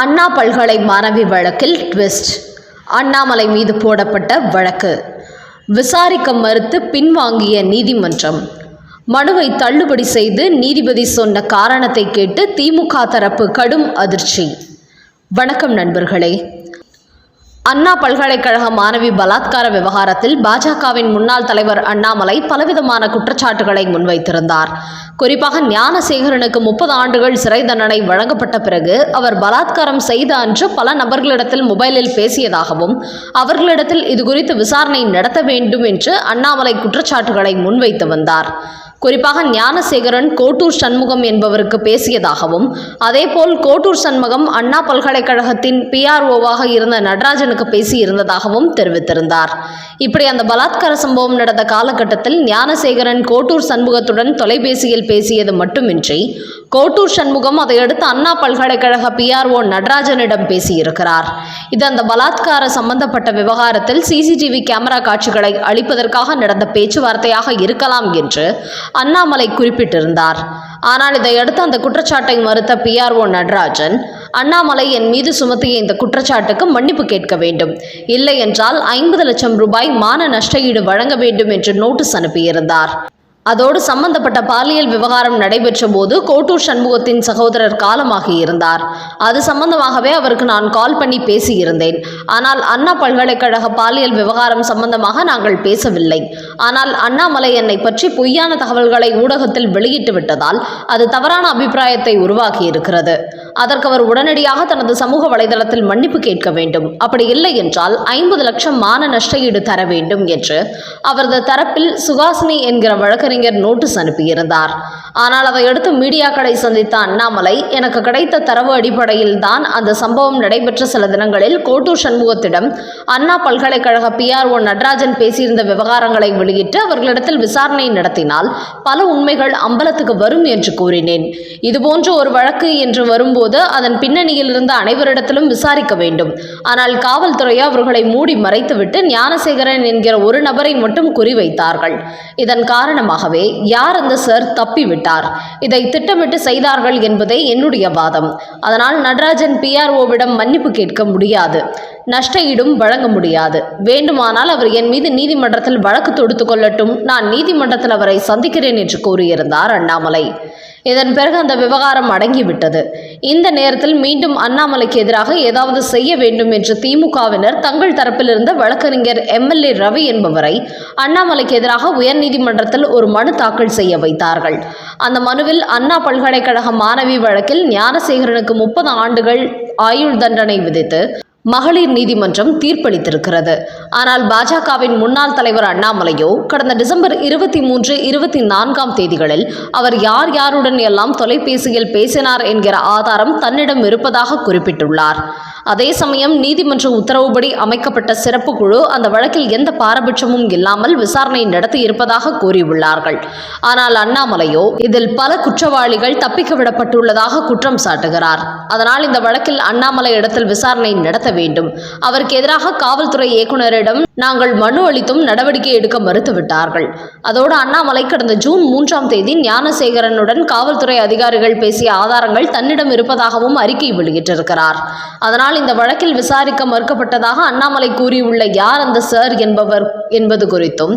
அண்ணா பல்கலை மாணவி வழக்கில் ட்விஸ்ட். அண்ணாமலை மீது போடப்பட்ட வழக்கு. விசாரிக்க மறுத்து பின்வாங்கிய நீதிமன்றம். மனுவை தள்ளுபடி செய்து நீதிபதி சொன்ன காரணத்தை கேட்டு திமுக தரப்பு கடும் அதிர்ச்சி. வணக்கம் நண்பர்களே. அண்ணா பல்கலைக்கழக மாணவி பலாத்கார விவகாரத்தில் பாஜகவின் முன்னாள் தலைவர் அண்ணாமலை பலவிதமான குற்றச்சாட்டுகளை முன்வைத்திருந்தார். குறிப்பாக ஞானசேகரனுக்கு முப்பது ஆண்டுகள் சிறை தண்டனை வழங்கப்பட்ட பிறகு அவர் பலாத்காரம் செய்த அன்று பல நபர்களிடத்தில் மொபைலில் பேசியதாகவும் அவர்களிடத்தில் இது குறித்து விசாரணை நடத்த வேண்டும் என்று அண்ணாமலை குற்றச்சாட்டுகளை முன்வைத்து வந்தார். குறிப்பாக ஞானசேகரன் கோட்டூர் சண்முகம் என்பவருக்கு பேசியதாகவும் அதேபோல் கோட்டூர் சண்முகம் அண்ணா பல்கலைக்கழகத்தின் பிஆர்ஓவாக இருந்த நடராஜனுக்கு பேசியிருந்ததாகவும் தெரிவித்திருந்தார். இப்படி அந்த பலாத்கார சம்பவம் நடந்த காலகட்டத்தில் ஞானசேகரன் கோட்டூர் சண்முகத்துடன் தொலைபேசியில் பேசியது மட்டுமின்றி கோட்டூர் சண்முகம் அதையடுத்து அண்ணா பல்கலைக்கழக பிஆர்ஓ நடராஜனிடம் பேசியிருக்கிறார். இது அந்த பலாத்கார சம்பந்தப்பட்ட விவகாரத்தில் சிசிடிவி கேமரா காட்சிகளை அளிப்பதற்காக நடந்த பேச்சுவார்த்தையாக இருக்கலாம் என்று அண்ணாமலை குறிப்பிட்டிருந்தார். ஆனால் இதையடுத்து அந்த குற்றச்சாட்டை மறுத்த பிஆர்ஓ நடராஜன் அண்ணாமலை என் மீது சுமத்திய இந்த குற்றச்சாட்டுக்கு மன்னிப்பு கேட்க வேண்டும். இல்லை என்றால் ஐம்பது லட்சம் ரூபாய் மான நஷ்டஈடு வழங்க வேண்டும் என்று நோட்டீஸ் அனுப்பியிருந்தார். அதோடு சம்பந்தப்பட்ட பாலியல் விவகாரம் நடைபெற்ற போது கோட்டூர் சண்முகத்தின் சகோதரர் காலமாகி இருந்தார். அது சம்பந்தமாகவே அவருக்கு நான் கால் பண்ணி பேசியிருந்தேன். ஆனால் அண்ணா பல்கலைக்கழக பாலியல் விவகாரம் சம்பந்தமாக நாங்கள் பேசவில்லை. ஆனால் அண்ணாமலை என்னை பற்றி பொய்யான தகவல்களை ஊடகத்தில் வெளியிட்டு விட்டதால் அது தவறான அபிப்பிராயத்தை உருவாக்கி இருக்கிறது அதற்கு அவர் உடனடியாக தனது சமூக வலைதளத்தில் மன்னிப்பு கேட்க வேண்டும். அப்படி இல்லை என்றால் ஐம்பது லட்சம் மான நஷ்டஈடு தர வேண்டும் என்று அவரது தரப்பில் சுகாசினி என்கிற வழக்கறிஞர் நோட்டீஸ் அனுப்பியிருந்தார். ஆனால் அதையடுத்து மீடியாக்களை சந்தித்த அண்ணாமலை எனக்கு கிடைத்த தரவு அடிப்படையில் தான் அந்த சம்பவம் நடைபெற்ற சில தினங்களில் கோட்டூர் சண்முகத்திடம் அண்ணா பல்கலைக்கழக பிஆர்ஓ நடராஜன் பேசியிருந்த விவகாரங்களை வெளியிட்டு அவர்களிடத்தில் விசாரணை நடத்தினால் பல உண்மைகள் அம்பலத்துக்கு வரும் என்று கூறினேன். இதுபோன்ற ஒரு வழக்கு என்று வரும்போது அதன் பின்னணியில் இருந்த அனைவரிடத்திலும் விசாரிக்க வேண்டும். ஆனால் காவல்துறையோ அவர்களை மூடி மறைத்துவிட்டு ஞானசேகரன் என்கிற ஒரு நபரை மட்டும் குறிவைத்தார்கள். இதன் காரணமாக காரணமாகவே யார் அந்த சார் தப்பிவிட்டார்? இதை திட்டமிட்டு செய்தார்கள் என்பதே என்னுடைய வாதம். அதனால் நடராஜன் பிஆர்ஓவிடம் மன்னிப்பு கேட்க முடியாது. நஷ்ட ஈடும் வழங்க முடியாது. வேண்டுமானால் அவர் என் மீது நீதிமன்றத்தில் வழக்கு தொடுத்து கொள்ளட்டும். நான் நீதிமன்றத்தில் அவரை சந்திக்கிறேன் என்று கூறியிருந்தார் அண்ணாமலை. இதன் பிறகு அந்த விவகாரம் அடங்கிவிட்டது. இந்த நேரத்தில் மீண்டும் அண்ணாமலைக்கு எதிராக ஏதாவது செய்ய வேண்டும் என்று திமுகவினர் தங்கள் தரப்பிலிருந்த வழக்கறிஞர் எம்எல்ஏ ரவி என்பவரை அண்ணாமலைக்கு எதிராக உயர்நீதிமன்றத்தில் ஒரு மனு தாக்கல் செய்ய வைத்தார்கள். அந்த மனுவில் அண்ணா பல்கலைக்கழக மாணவி வழக்கில் ஞானசேகரனுக்கு முப்பது ஆண்டுகள் ஆயுள் தண்டனை விதித்து மகளிர் நீதிமன்றம் தீர்ப்பளித்திருக்கிறது. ஆனால் பாஜகவின் முன்னாள் தலைவர் அண்ணாமலையோ கடந்த டிசம்பர் இருபத்தி மூன்று இருபத்தி நான்காம் தேதிகளில் அவர் யார் யாருடன் எல்லாம் தொலைபேசியில் பேசினார் என்கிற ஆதாரம் தன்னிடம் இருப்பதாக குறிப்பிட்டுள்ளார். அதே சமயம் நீதிமன்ற உத்தரவுப்படி அமைக்கப்பட்ட சிறப்பு குழு அந்த வழக்கில் எந்த பாரபட்சமும் இல்லாமல் விசாரணை நடத்தி இருப்பதாக கூறியுள்ளார்கள். ஆனால் அண்ணாமலையோ இதில் பல குற்றவாளிகள் தப்பிக்க விடப்பட்டுள்ளதாக குற்றம் சாட்டுகிறார். அதனால் இந்த வழக்கில் அண்ணாமலை இடத்தில் விசாரணை நடத்த வேண்டும். அவருக்கு எதிராக காவல்துறை இயக்குநரிடம் நாங்கள் மனு அளித்தும் நடவடிக்கை எடுக்க மறுத்துவிட்டார்கள். அதோடு அண்ணாமலை கடந்த ஜூன் மூன்றாம் தேதி ஞானசேகரனுடன் காவல்துறை அதிகாரிகள் பேசிய ஆதாரங்கள் தன்னிடம் இருப்பதாகவும் அறிக்கை வெளியிட்டிருக்கிறார். அதனால் இந்த வழக்கில் விசாரிக்க மறுக்கப்பட்டதாக அண்ணாமலை கூறியுள்ள யார் அந்த சார் என்பவர் என்பது குறித்தும்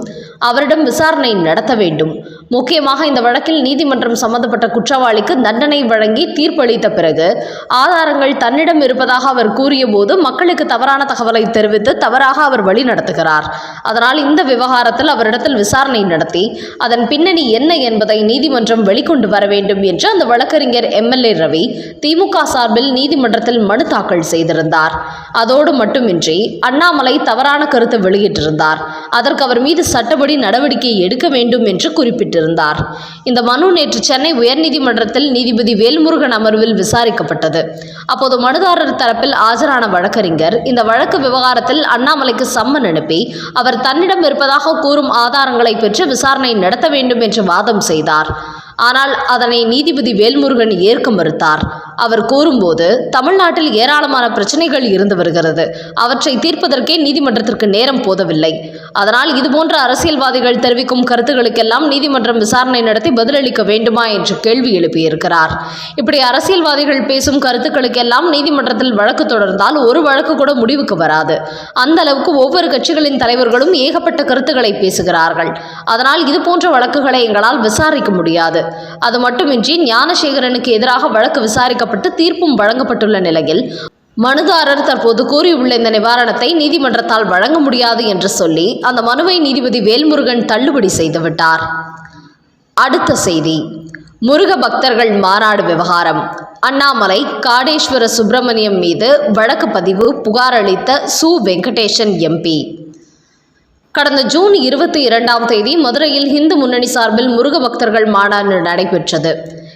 அவரிடம் விசாரணை நடத்த வேண்டும். முக்கியமாக இந்த வழக்கில் நீதிமன்றம் சம்பந்தப்பட்ட குற்றவாளிக்கு தண்டனை வழங்கி தீர்ப்பளித்த பிறகு ஆதாரங்கள் தன்னிடம் இருப்பதாக அவர் கூறியபோது மக்களுக்கு தவறான தகவலை தெரிவித்து தவறாக அவர் வழி நடத்துகிறார். அதனால் இந்த விவகாரத்தில் அவரிடத்தில் விசாரணை நடத்தி அதன் பின்னணி என்ன என்பதை நீதிமன்றம் வெளிக்கொண்டு வர வேண்டும் என்று அந்த வழக்கறிஞர் எம்எல்ஏ ரவி திமுக சார்பில் நீதிமன்றத்தில் மனு தாக்கல் செய்திருந்தார். அதோடு மட்டுமின்றி அண்ணாமலை தவறான கருத்து வெளியிட்டிருந்தார். அதற்கு அவர் மீது சட்டப்படி நடவடிக்கை எடுக்க வேண்டும் என்று குறிப்பிட்டிருந்தார். இந்த மனு நேற்று சென்னை உயர்நீதிமன்றத்தில் நீதிபதி வேல்முருகன் அமர்வில் விசாரிக்கப்பட்டது. அப்போது மனுதாரர் தரப்பில் ஆஜரான வழக்கறிஞர் இந்த வழக்கு விவகாரத்தில் அண்ணாமலைக்கு சம்மன் அனுப்பி அவர் தன்னிடம் இருப்பதாக கூறும் ஆதாரங்களை பெற்று விசாரணை நடத்த வேண்டும் என்று வாதம் செய்தார். ஆனால் அதனை நீதிபதி வேல்முருகன் ஏற்க மறுத்தார். அவர் கூறும்போது தமிழ்நாட்டில் ஏராளமான பிரச்சனைகள் இருந்து வருகிறது. அவற்றை தீர்ப்பதற்கே நீதிமன்றத்திற்கு நேரம் போதவில்லை. அதனால் இதுபோன்ற அரசியல்வாதிகள் தெரிவிக்கும் கருத்துக்களுக்கெல்லாம் நீதிமன்றம் விசாரணை நடத்தி பதிலளிக்க வேண்டுமா? என்று கேள்வி எழுப்பியிருக்கிறார். இப்படி அரசியல்வாதிகள் பேசும் கருத்துக்களுக்கெல்லாம் நீதிமன்றத்தில் வழக்கு தொடர்ந்தால் ஒரு வழக்கு கூட முடிவுக்கு வராது. அந்த அளவுக்கு ஒவ்வொரு கட்சிகளின் தலைவர்களும் ஏகப்பட்ட கருத்துக்களை பேசுகிறார்கள். அதனால் இது போன்ற வழக்குகளை எங்களால் விசாரிக்க முடியாது. அது மட்டுமின்றி ஞானசேகரனுக்கு எதிராக வழக்கு விசாரிக்க விசாரிக்கப்பட்டு தீர்ப்பும் வழங்கப்பட்டுள்ள நிலையில் மனுதாரர் தற்போது கூறியுள்ள இந்த நிவாரணத்தை நீதிமன்றத்தால் வழங்க முடியாது என்று சொல்லி அந்த மனுவை நீதிபதி வேல்முருகன் தள்ளுபடி செய்துவிட்டார் அடுத்த செய்தி. முருக பக்தர்கள் மாநாடு விவகாரம். அண்ணாமலை காடேஸ்வர சுப்பிரமணியம் மீது வழக்கு பதிவு புகார் அளித்த சு. வெங்கடேசன் எம்பி கடந்த ஜூன் இருபத்தி இரண்டாம் தேதி மதுரையில் இந்து முன்னணி சார்பில் முருக பக்தர்கள் மாநாடு நடைபெற்றது.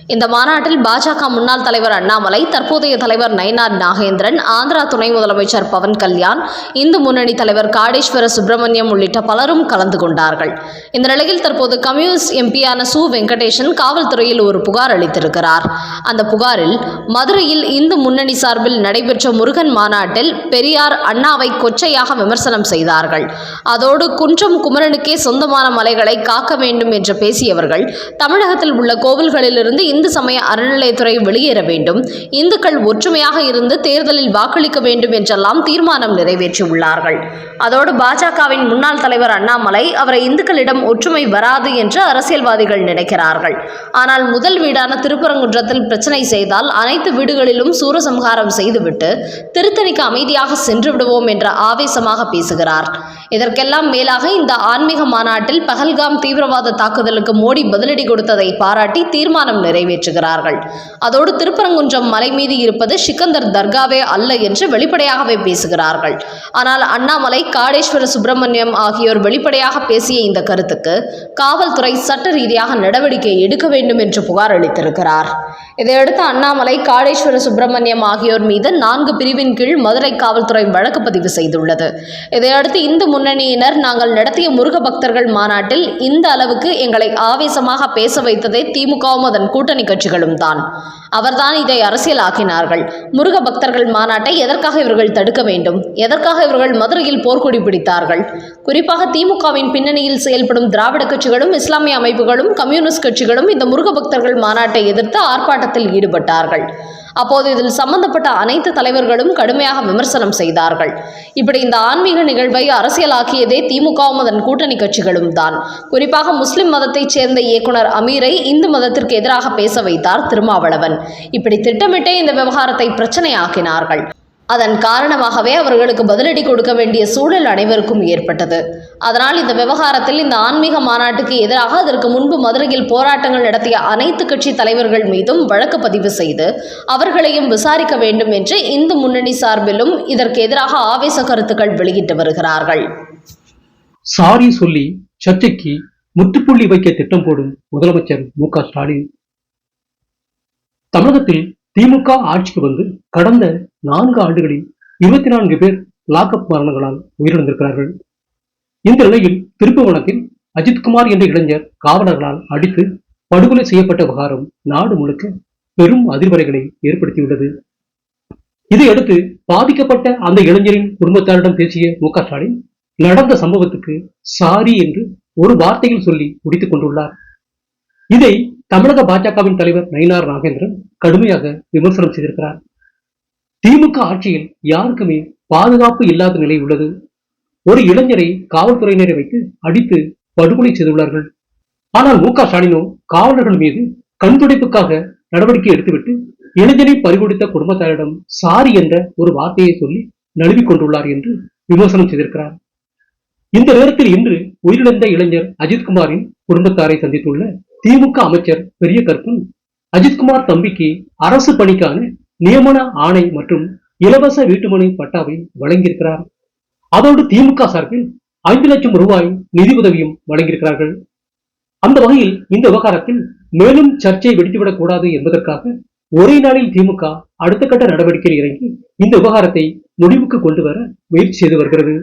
இந்த மாநாட்டில் பாஜக முன்னாள் தலைவர் அண்ணாமலை தற்போதைய தலைவர் நயனார் நாகேந்திரன் ஆந்திரா துணை முதலமைச்சர் பவன் கல்யாண் இந்து முன்னணி தலைவர் காடேஸ்வர சுப்பிரமணியம் உள்ளிட்ட பலரும் கலந்து கொண்டார்கள். இந்த நிலையில் தற்போது கம்யூனிஸ்ட் எம்பியான சு. வெங்கடேசன் காவல்துறையில் ஒரு புகார் அளித்திருக்கிறார். அந்த புகாரில் மதுரையில் இந்து முன்னணி சார்பில் நடைபெற்ற முருகன் மாநாட்டில் பெரியார் அண்ணாவை கொச்சையாக விமர்சனம் செய்தார்கள். அதோடு குன்றம் குமரனுக்கே சொந்தமான மலைகளை காக்க வேண்டும் என்று பேசியவர்கள் தமிழகத்தில் உள்ள கோவில்களிலிருந்து இந்து சமய அறநிலையத்துறை வெளியேற வேண்டும். இந்துக்கள் ஒற்றுமையாக இருந்து தேர்தலில் வாக்களிக்க வேண்டும் என்றெல்லாம் தீர்மானம் நிறைவேற்றியுள்ளார்கள். அதோடு பாஜகவின் முன்னாள் தலைவர் அண்ணாமலை அவரை இந்துக்களிடம் ஒற்றுமை வராது என்று அரசியல்வாதிகள் நினைக்கிறார்கள். ஆனால் முதல் வீடான திருப்பரங்குன்றத்தில் பிரச்சனை செய்தால் அனைத்து வீடுகளிலும் சூரசம்ஹாரம் செய்துவிட்டு திருத்தணிக்கு அமைதியாக சென்று விடுவோம் என்ற ஆவேசமாக பேசுகிறார். இதற்கெல்லாம் மேலாக இந்த ஆன்மீக மாநாட்டில் பகல்காம் தீவிரவாத தாக்குதலுக்கு மோடி பதிலடி கொடுத்ததை பாராட்டி தீர்மானம் நிறைவேற்றுகிறார்கள் அதோடு திருப்பரங்குன்றம் மலை மீது இருப்பது சிக்கந்தர் தர்காவே அல்ல என்று வெளிப்படையாகவே பேசுகிறார்கள். ஆனால் அண்ணாமலை காடேஸ்வர சுப்பிரமணியம் ஆகியோர் வெளிப்படையாக பேசிய இந்த கருத்துக்கு காவல்துறை சட்ட ரீதியாக நடவடிக்கை எடுக்க வேண்டும் என்று புகார் அளித்திருக்கிறார். இதையடுத்து அண்ணாமலை காடேஸ்வர சுப்பிரமணியம் ஆகியோர் மீது நான்கு பிரிவின் கீழ் மதுரை காவல்துறை வழக்கு பதிவு செய்துள்ளது. இதையடுத்து இந்து முன்னணியினர் நாங்கள் நடத்திய முருக பக்தர்கள் மாநாட்டில் இந்த அளவுக்கு எங்களை ஆவேசமாக பேச வைத்ததே திமுகவும் அதன் கூட்டணி கட்சிகளும் தான். அவர்தான் இதை அரசியலாக்கினார்கள். முருக பக்தர்கள் மாநாட்டை எதற்காக இவர்கள் தடுக்க வேண்டும்? எதற்காக இவர்கள் மதுரையில் போர்க்கொடி பிடித்தார்கள்? குறிப்பாக திமுகவின் பின்னணியில் செயல்படும் திராவிட கட்சிகளும் இஸ்லாமிய அமைப்புகளும் கம்யூனிஸ்ட் கட்சிகளும் இந்த முருக பக்தர்கள் மாநாட்டை எதிர்த்து ஆர்ப்பாட்டத்தில் ஈடுபட்டார்கள். அப்போது இதில் சம்பந்தப்பட்ட அனைத்து தலைவர்களும் கடுமையாக விமர்சனம் செய்தார்கள். இப்படி இந்த ஆன்மீக நிகழ்வை அரசியலாக்கியதே திமுகவும் அதன் கூட்டணி கட்சிகளும் தான். குறிப்பாக முஸ்லிம் மதத்தைச் சேர்ந்த இயக்குனர் அமீரை இந்து மதத்திற்கு எதிராக பேச வைத்தார் திருமாவளவன். இப்படி திட்டமிட்டே இந்த விவகாரத்தை பிரச்சனையாக்கினார்கள். அதன் காரணமாகவே அவர்களுக்கு பதிலடி கொடுக்க வேண்டிய சூழல் அனைவருக்கும் ஏற்பட்டது. அதனால் இந்த விவகாரத்தில் இந்த ஆன்மீக மாநாட்டுக்கு எதிராக அதற்கு முன்பு மதுரையில் போராட்டங்கள் நடத்திய அனைத்து கட்சி தலைவர்கள் மீதும் வழக்கு பதிவு செய்து அவர்களையும் விசாரிக்க வேண்டும் என்று இந்து முன்னணி சார்பிலும் இதற்கு எதிராக ஆவேச கருத்துக்கள் வெளியிட்டு வருகிறார்கள். சாரி சொல்லி சர்ச்சைக்கு முற்றுப்புள்ளி வைக்க திட்டம் போடும் முதலமைச்சர் மு க ஸ்டாலின். தமிழகத்தில் திமுக ஆட்சிக்கு வந்து கடந்த நான்கு ஆண்டுகளில் இருபத்தி நான்கு பேர் லாக்அப் மரணங்களால் உயிரிழந்திருக்கிறார்கள். இந்த நிலையில் திருப்புவனத்தில் அஜித்குமார் என்ற இளைஞர் காவலர்களால் அடித்து படுகொலை செய்யப்பட்ட விவகாரம் நாடு முழுக்க பெரும் அதிர்வலைகளை ஏற்படுத்தியுள்ளது. இதையடுத்து பாதிக்கப்பட்ட அந்த இளைஞரின் குடும்பத்தாரிடம் பேசிய மு க ஸ்டாலின் நடந்த சம்பவத்துக்கு சாரி என்று ஒரு வார்த்தையில் சொல்லி முடித்துக் கொண்டுள்ளார். இதை தமிழக பாஜகவின் தலைவர் நயினார் நாகேந்திரன் கடுமையாக விமர்சனம் செய்திருக்கிறார். திமுக ஆட்சியில் யாருக்குமே பாதுகாப்பு இல்லாத நிலை உள்ளது. ஒரு இளைஞரை காவல்துறையினரை வைத்து அடித்து படுகொலை செய்துள்ளார்கள். ஆனால் மு க ஸ்டாலினோ காவலர்கள் மீது கண்துடைப்புக்காக நடவடிக்கை எடுத்துவிட்டு இளைஞரை பறிகொடுத்த குடும்பத்தாரிடம் சாரி என்ற ஒரு வார்த்தையை சொல்லி நழுவிக் கொண்டுள்ளார் என்று விமர்சனம் செய்திருக்கிறார். இந்த நேரத்தில் இன்று உயிரிழந்த இளைஞர் அஜித்குமாரின் குடும்பத்தாரை சந்தித்துள்ள திமுக அமைச்சர் பெரிய கற்பன் அஜித்குமார் தம்பிக்கு அரசு பணிக்கான நியமன ஆணை மற்றும் இலவச வீட்டுமனை பட்டாவை வழங்கியிருக்கிறார். அதோடு திமுக சார்பில் ஐந்து லட்சம் ரூபாய் நிதி உதவியும் வழங்கியிருக்கிறார்கள். அந்த வகையில் இந்த விவகாரத்தில் மேலும் சர்ச்சை வெடித்துவிடக் கூடாது என்பதற்காக ஒரே நாளில் திமுக அடுத்த கட்ட நடவடிக்கையில் இறங்கி இந்த விவகாரத்தை முடிவுக்கு கொண்டு வர முயற்சி செய்து வருகிறது.